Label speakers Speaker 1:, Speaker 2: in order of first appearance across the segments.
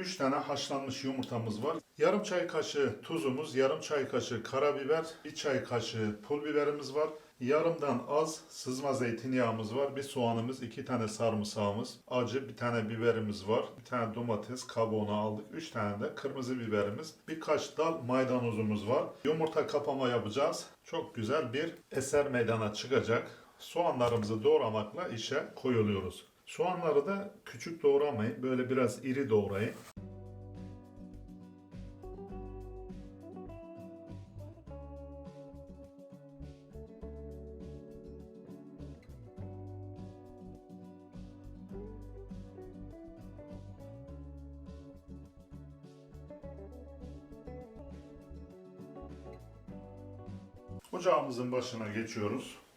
Speaker 1: 3 tane haşlanmış yumurtamız var. Yarım çay kaşığı tuzumuz, yarım çay kaşığı karabiber, 1 çay kaşığı pul biberimiz var. Yarımdan az sızma zeytinyağımız var. Bir soğanımız, iki tane sarımsağımız, acı bir tane biberimiz var. Bir tane domates kabuğunu aldık. Üç tane de kırmızı biberimiz. Birkaç dal maydanozumuz var. Yumurta kapama yapacağız. Çok güzel bir eser meydana çıkacak. Soğanlarımızı doğramakla işe koyuluyoruz. Soğanları da küçük doğramayın. Böyle biraz iri doğrayın. Ocağımızın başına geçiyoruz.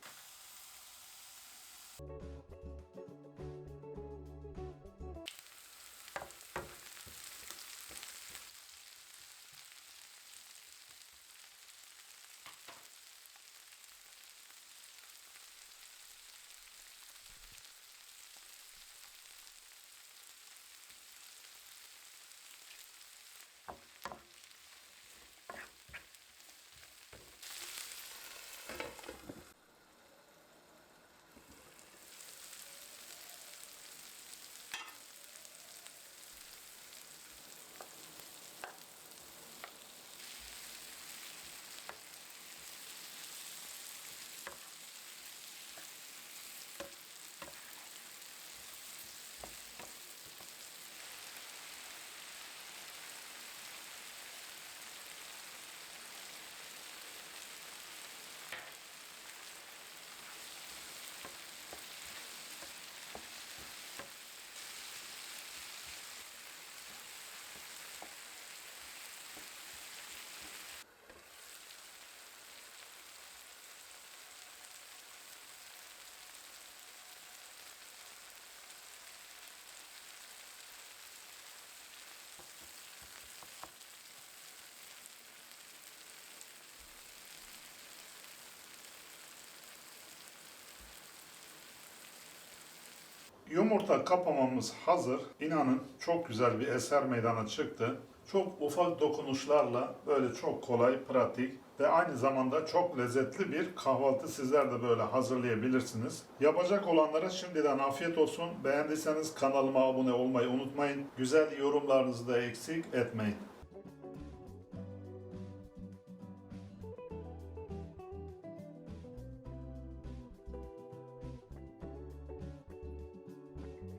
Speaker 1: Yumurta kapamamız hazır. İnanın çok güzel bir eser meydana çıktı. Çok ufak dokunuşlarla böyle çok kolay, pratik ve aynı zamanda çok lezzetli bir kahvaltı sizler de böyle hazırlayabilirsiniz. Yapacak olanlara şimdiden afiyet olsun. Beğendiyseniz kanalıma abone olmayı unutmayın. Güzel yorumlarınızı da eksik etmeyin.